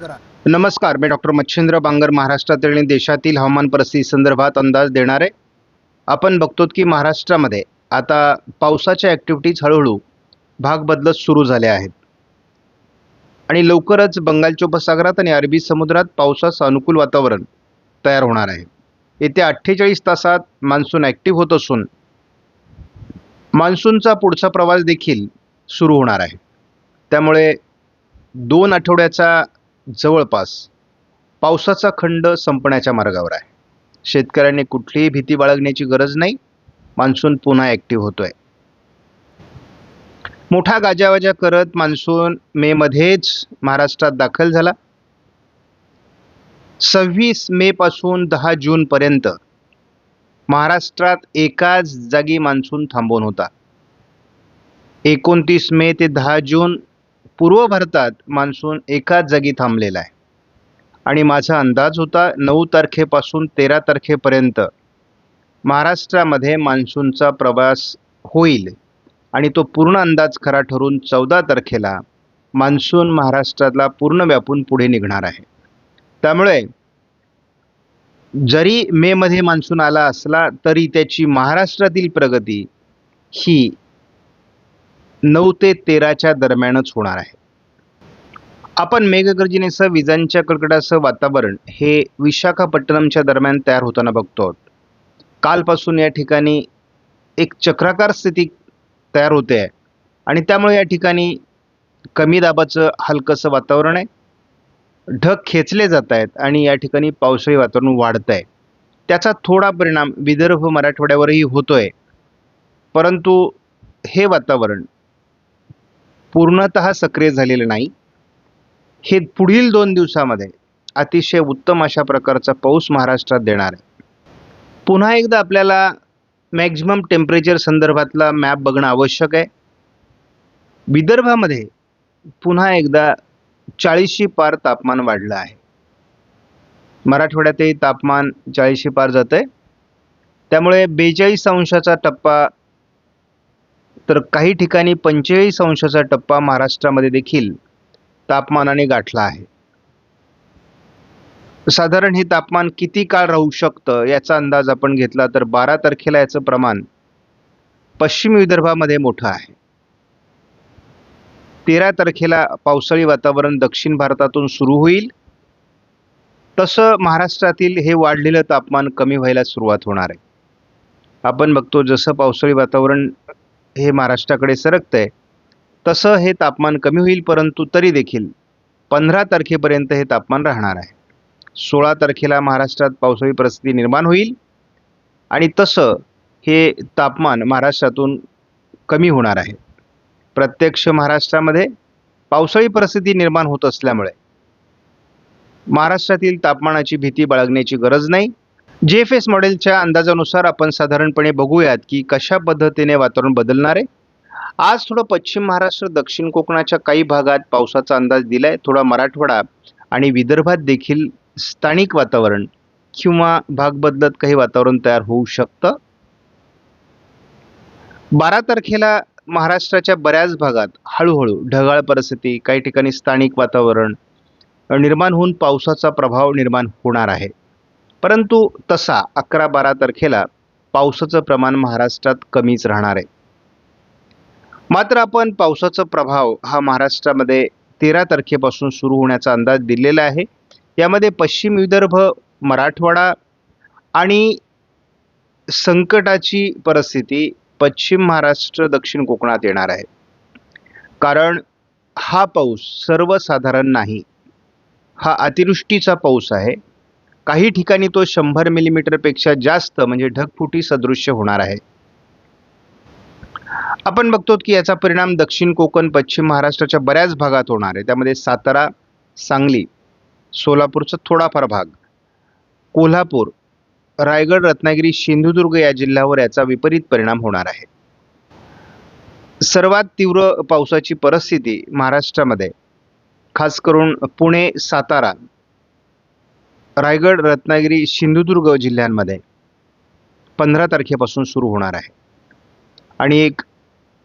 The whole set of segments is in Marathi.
नमस्कार मी डॉक्टर मच्छिंद्र बांगर महाराष्ट्रातील आणि देशातील हवामान परिस्थिती संदर्भात अंदाज देणार. आहे आपण बघतो की महाराष्ट्रामध्ये आता पावसाच्या ॲक्टिव्हिटीज हळूहळू भाग बदलत सुरू झाल्या आहेत. आणि लवकरच बंगालच्या उपसागरात आणि अरबी समुद्रात पावसाचं अनुकूल वातावरण तयार होणार आहे. येत्या अठ्ठेचाळीस तासात मान्सून ॲक्टिव्ह होत असून मान्सूनचा पुढचा प्रवास देखील सुरू होणार आहे. त्यामुळे दोन आठवड्याचा जवळपास पावसाचा खंड संपण्याच्या मार्गावर आहे. शेतकऱ्यांनी कुठलीही भीती बाळगण्याची गरज नाही. मान्सून पुन्हा ॲक्टिव्ह होतोय. मोठा गाजावाजा करत मान्सून मेमध्येच महाराष्ट्रात दाखल झाला. सव्वीस मे पासून दहा जूनपर्यंत महाराष्ट्रात एकाच जागी मान्सून थांबून होता. एकोणतीस मे ते दहा जून पूर्व भारतात मान्सून एकाच जागी थांबलेला आहे. आणि माझा अंदाज होता नऊ तारखेपासून तेरा तारखेपर्यंत महाराष्ट्रामध्ये मान्सूनचा प्रवास होईल आणि तो पूर्ण अंदाज खरा ठरून चौदा तारखेला मान्सून महाराष्ट्रातला पूर्ण व्यापून पुढे निघणार आहे. त्यामुळे जरी मेमध्ये मान्सून आला असला तरी त्याची महाराष्ट्रातील प्रगती ही नऊ ते तेराच्या दरम्यानच होणार आहे. आपण मेघगर्जनेसह विजांच्या कडकडासह वातावरण हे विशाखापट्टणमच्या दरम्यान तयार होताना बघतो आहोत. कालपासून या ठिकाणी एक चक्राकार स्थिती तयार होते आहे. आणि त्यामुळे या ठिकाणी कमी दाबाचं हलकंसं वातावरण आहे. ढग खेचले जात आहेत आणि या ठिकाणी पावसाळी वातावरण वाढत आहे. त्याचा थोडा परिणाम विदर्भ मराठवाड्यावरही होतो आहे परंतु हे वातावरण पूर्णतः सक्रिय झालेलं नाही. हे पुढील दोन दिवसामध्ये अतिशय उत्तम अशा प्रकारचा पाऊस महाराष्ट्रात देणार आहे. पुन्हा एकदा आपल्याला मॅक्झिमम टेम्परेचर संदर्भातला मॅप बघणं आवश्यक आहे. विदर्भामध्ये पुन्हा एकदा चाळीसशी पार तापमान वाढलं आहे. मराठवाड्यातही तापमान चाळीसशी पार जात आहे त्यामुळे बेचाळीस अंशाचा टप्पा तर काही ठिकाणी पंचेचाळीस अंशाचा टप्पा महाराष्ट्रामध्ये देखील तापमानाने गाठला आहे. साधारण हे तापमान किती काळ राहू शकतं याचा अंदाज आपण घेतला तर बारा तारखेला याचं प्रमाण पश्चिम विदर्भामध्ये मोठं आहे. तेरा तारखेला पावसाळी वातावरण दक्षिण भारतातून सुरू होईल. तसं महाराष्ट्रातील हे वाढलेलं तापमान कमी व्हायला सुरुवात होणार आहे. आपण बघतो जसं पावसाळी वातावरण हे महाराष्ट्राकडे सरकतंय. तसं हे तापमान कमी होईल परंतु तरी देखील पंधरा तारखेपर्यंत हे तापमान राहणार आहे. सोळा तारखेला महाराष्ट्रात पावसाळी परिस्थिती निर्माण होईल आणि तसं हे तापमान महाराष्ट्रातून कमी होणार आहे. प्रत्यक्ष महाराष्ट्रामध्ये पावसाळी परिस्थिती निर्माण होत असल्यामुळे महाराष्ट्रातील तापमानाची भीती बाळगण्याची गरज नाही. जे एफ एस मॉडेलच्या अंदाजानुसार आपण साधारणपणे बघूयात की कशा पद्धतीने वातावरण बदलणार आहे. आज थोडं पश्चिम महाराष्ट्र दक्षिण कोकणाच्या काही भागात पावसाचा अंदाज दिला आहे थोडा मराठवाडा आणि विदर्भात देखील स्थानिक वातावरण किंवा भाग बदलत काही वातावरण तयार होऊ शकतं. बारा तारखेला महाराष्ट्राच्या बऱ्याच भागात हळूहळू ढगाळ परिस्थिती काही ठिकाणी स्थानिक वातावरण निर्माण होऊन पावसाचा प्रभाव निर्माण होणार आहे. परंतु तसा अकरा बारा तारखेला पावसाचं प्रमाण महाराष्ट्रात कमीच राहणार आहे. मात्र आपण पावसाचा प्रभाव हा महाराष्ट्रामध्ये तेरा तारखेपासून सुरू होण्याचा अंदाज दिलेला आहे. यामध्ये पश्चिम विदर्भ मराठवाडा आणि संकटाची परिस्थिती पश्चिम महाराष्ट्र दक्षिण कोकणात येणार आहे. कारण हा पाऊस सर्वसाधारण नाही. हा अतिवृष्टीचा पाऊस आहे. काही ठिकाणी तो शंभर मिलीमीटरपेक्षा जास्त म्हणजे ढगफुटी सदृश्य होणार आहे. आपण बघतो की याचा परिणाम दक्षिण कोकण पश्चिम महाराष्ट्राच्या बऱ्याच भागात होणार आहे. त्यामध्ये सातारा सांगली सोलापूरचा थोडाफार भाग कोल्हापूर रायगड रत्नागिरी सिंधुदुर्ग या जिल्ह्यावर याचा विपरीत परिणाम होणार आहे. सर्वात तीव्र पावसाची परिस्थिती महाराष्ट्रामध्ये खास करून पुणे सातारा रायगड रत्नागिरी सिंधुदुर्ग जिल्ह्यांमध्ये पंधरा तारखेपासून सुरू होणार आहे. आणि एक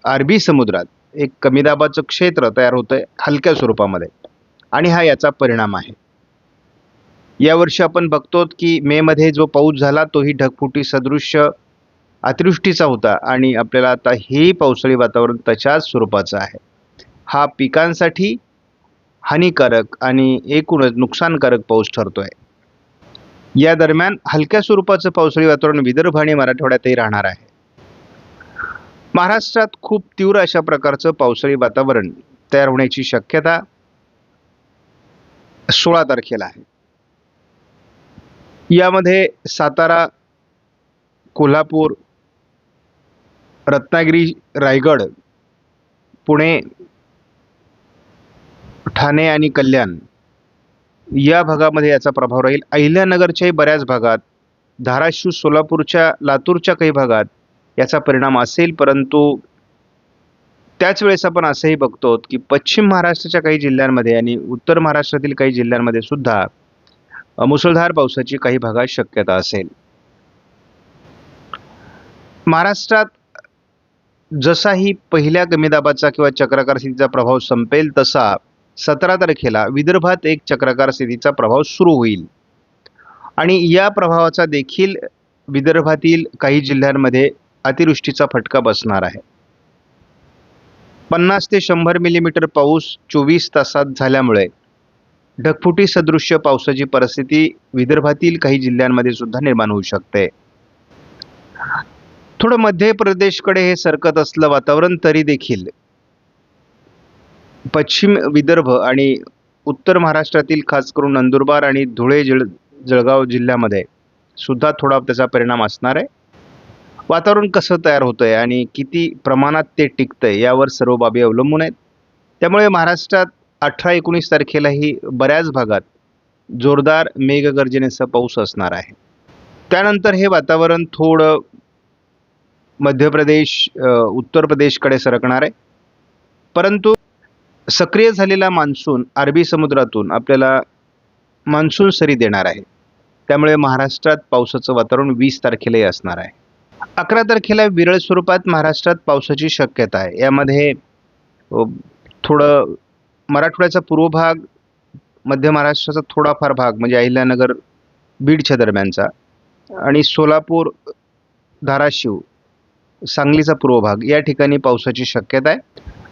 अरबी समुद्रात एक कमी दाबाचं क्षेत्र तयार होतं आहे हलक्या स्वरूपामध्ये. आणि हा याचा परिणाम आहे. यावर्षी आपण बघतो की मेमध्ये जो पाऊस झाला तोही ढगफुटी सदृश्य अतिवृष्टीचा होता आणि आपल्याला आता हेही पावसाळी वातावरण तशाच स्वरूपाचं आहे. हा पिकांसाठी हानिकारक आणि एकूणच नुकसानकारक पाऊस ठरतो आहे या दरम्यान हलक्या स्वरूपाचं पावसाळी वातावरण विदर्भ आणि मराठवाड्यातही राहणार आहे. महाराष्ट्रात खूप तीव्र अशा प्रकारचं पावसाळी वातावरण तयार होण्याची शक्यता सोळा तारखेला आहे. यामध्ये सातारा कोल्हापूर रत्नागिरी रायगड पुणे ठाणे आणि कल्याण या भागामध्ये याचा प्रभाव राहील. अहिल्यानगरच्याही बऱ्याच भागात धाराशिव सोलापूरच्या लातूरच्या काही भागात याचा परिणाम असेल परंतु त्याच वेळेस आपण असंही बघतो की पश्चिम महाराष्ट्राच्या काही जिल्ह्यांमध्ये आणि उत्तर महाराष्ट्रातील काही जिल्ह्यांमध्ये सुद्धा मुसळधार पावसाची काही भागात शक्यता असेल. महाराष्ट्रात जसाही पहिल्या कमी दाबाचा किंवा चक्राकार स्थितीचा प्रभाव संपेल तसा सतरा तारखेला विदर्भात एक चक्राकार स्थितीचा प्रभाव सुरू होईल. आणि या प्रभावाचा देखील विदर्भातील काही जिल्ह्यांमध्ये अतिवृष्टीचा फटका बसणार आहे. पन्नास ते शंभर मिलीमीटर पाऊस चोवीस तासात झाल्यामुळे ढगफुटी सदृश्य पावसाची परिस्थिती विदर्भातील काही जिल्ह्यांमध्ये सुद्धा निर्माण होऊ शकते. थोडं मध्य प्रदेशकडे हे सरकत असलं वातावरण तरी देखील पश्चिम विदर्भ आणि उत्तर महाराष्ट्रातील खास करून नंदुरबार आणि धुळे जळ जळगाव जिल्ह्यामध्ये सुद्धा थोडा त्याचा परिणाम असणार आहे. वातावरण कसं तयार होतंय आणि किती प्रमाणात ते टिकतंय यावर सर्व बाबी अवलंबून आहेत. त्यामुळे महाराष्ट्रात अठरा एकोणीस तारखेलाही बऱ्याच भागात जोरदार मेघगर्जनेचा पाऊस असणार आहे. त्यानंतर हे वातावरण थोडं मध्य प्रदेश उत्तर प्रदेशकडे सरकणार आहे. परंतु सक्रिय झालेला मान्सून अरबी समुद्रातून आपल्याला मान्सून सरी देणार आहे. त्यामुळे महाराष्ट्रात पावसाचं वातावरण वीस तारखेलाही असणार आहे. अकरा तारखेला विरळ स्वरूपात महाराष्ट्रात पावसाची शक्यता आहे. यामध्ये थोडं मराठवाड्याचा पूर्व भाग मध्य महाराष्ट्राचा थोडाफार भाग म्हणजे अहिल्यानगर बीडच्या दरम्यानचा आणि सोलापूर धाराशिव सांगलीचा पूर्व भाग या ठिकाणी पावसाची शक्यता आहे.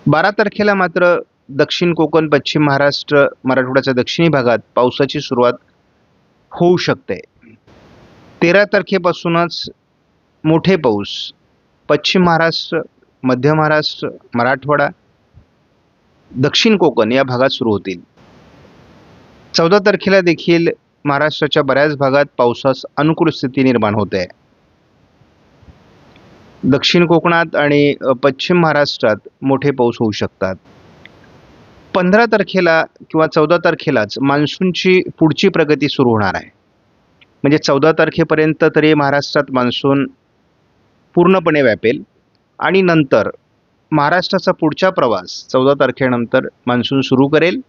बारा तारखेला मात्र दक्षिण कोकण पश्चिम महाराष्ट्र मराठवाड्याच्या दक्षिणी भागात पावसाची सुरुवात होऊ शकते. तेरा तारखेपासूनच मोठे पाऊस पश्चिम महाराष्ट्र मध्य महाराष्ट्र मराठवाडा दक्षिण कोकण या भागात सुरू होतील. चौदा तारखेला देखील महाराष्ट्राच्या बऱ्याच भागात पावसास अनुकूल स्थिती निर्माण होते. दक्षिण कोकणात आणि पश्चिम महाराष्ट्रात मोठे पाऊस होऊ शकतात. पंधरा तारखेला किंवा चौदा तारखेलाच मान्सूनची पुढची प्रगती सुरू होणार आहे. म्हणजे चौदा तारखेपर्यंत तरी महाराष्ट्रात मान्सून पूर्णपणे व्यापेल आणि नंतर महाराष्ट्राचा पुढचा प्रवास चौदा तारखेनंतर मान्सून सुरू करेल.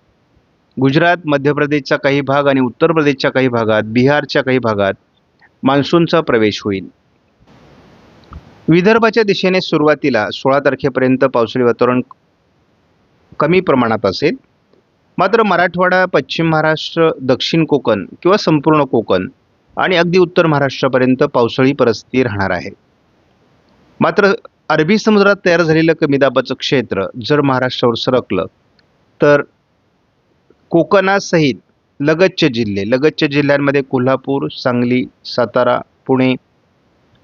गुजरात मध्य प्रदेशचा काही भाग आणि उत्तर प्रदेशच्या काही भागात बिहारच्या काही भागात मान्सूनचा प्रवेश होईल. विदर्भाच्या दिशेने सुरुवातीला सोळा तारखेपर्यंत पावसाळी वातावरण कमी प्रमाणात असेल. मात्र मराठवाडा पश्चिम महाराष्ट्र दक्षिण कोकण किंवा संपूर्ण कोकण आणि अगदी उत्तर महाराष्ट्रापर्यंत पावसाळी परिस्थिती राहणार आहे. मात्र अरबी समुद्रात तयार झालेलं कमी दाबाचं क्षेत्र जर महाराष्ट्रावर सरकलं तर कोकणासहित लगतचे जिल्हे लगतच्या जिल्ह्यांमध्ये कोल्हापूर सांगली सातारा पुणे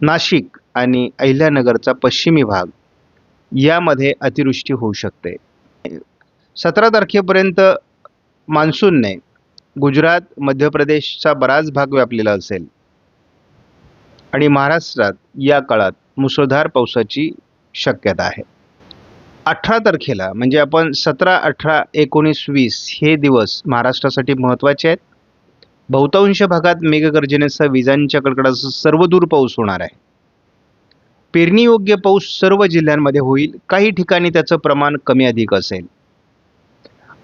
नाशिक आणि अहिल्यानगरचा पश्चिमी भाग यामध्ये अतिवृष्टी होऊ शकते. सतरा तारखेपर्यंत मान्सूनने गुजरात मध्य प्रदेशचा बराच भाग व्यापलेला असेल. आणि महाराष्ट्रात या काळात मुसळधार पावसाची शक्यता आहे. अठरा तारखेला म्हणजे आपण सतरा अठरा एकोणीस वीस हे दिवस महाराष्ट्रासाठी महत्त्वाचे आहेत. बहुतांश भागात मेघगर्जनेसह विजांच्या कडकडासह सर्वदूर पाऊस होणार आहे. पेरणीयोग्य पाऊस सर्व जिल्ह्यांमध्ये होईल. काही ठिकाणी त्याचं प्रमाण कमी अधिक असेल.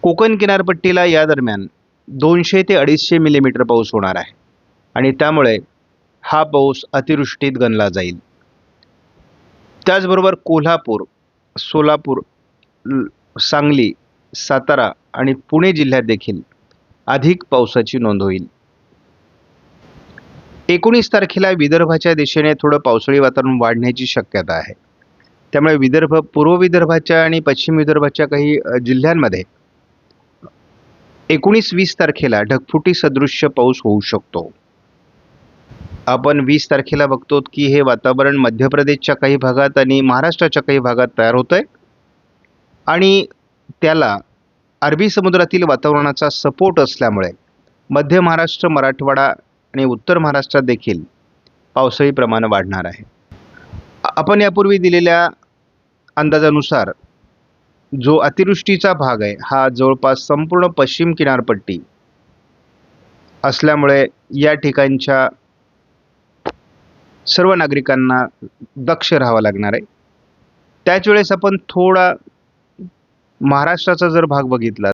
कोकण किनारपट्टीला या दरम्यान दोनशे ते अडीचशे मिलीमीटर पाऊस होणार आहे. आणि त्यामुळे हा पाऊस अतिवृष्टीत गणला जाईल. त्याचबरोबर कोल्हापूर सोलापूर सांगली सातारा आणि पुणे जिल्ह्यात देखील अधिक पावसाची नोंद होईल. एकोणीस तारखेला विदर्भाच्या दिशेने थोडं पावसाळी वातावरण वाढण्याची शक्यता आहे. त्यामुळे विदर्भ पूर्व विदर्भाच्या आणि पश्चिम विदर्भाच्या काही जिल्ह्यांमध्ये एकोणीस वीस तारखेला ढगफुटी सदृश्य पाऊस होऊ शकतो. आपण वीस तारखेला बघतो की हे वातावरण मध्य प्रदेशच्या काही भागात आणि महाराष्ट्राच्या काही भागात तयार होत आहे आणि त्याला अरबी समुद्रातील वातावरणाचा सपोर्ट असल्यामुळे मध्य महाराष्ट्र मराठवाडा आणि उत्तर महाराष्ट्रात देखील पावसाळी प्रमाण वाढणार आहे. आपण यापूर्वी दिलेल्या अंदाजानुसार जो अतिवृष्टीचा भाग आहे हा जवळपास संपूर्ण पश्चिम किनारपट्टी असल्यामुळे या ठिकाणच्या सर्व नागरिकांना दक्ष राहावं लागणार आहे. त्याच वेळेस आपण थोडा महाराष्ट्राचा जर भाग बघितला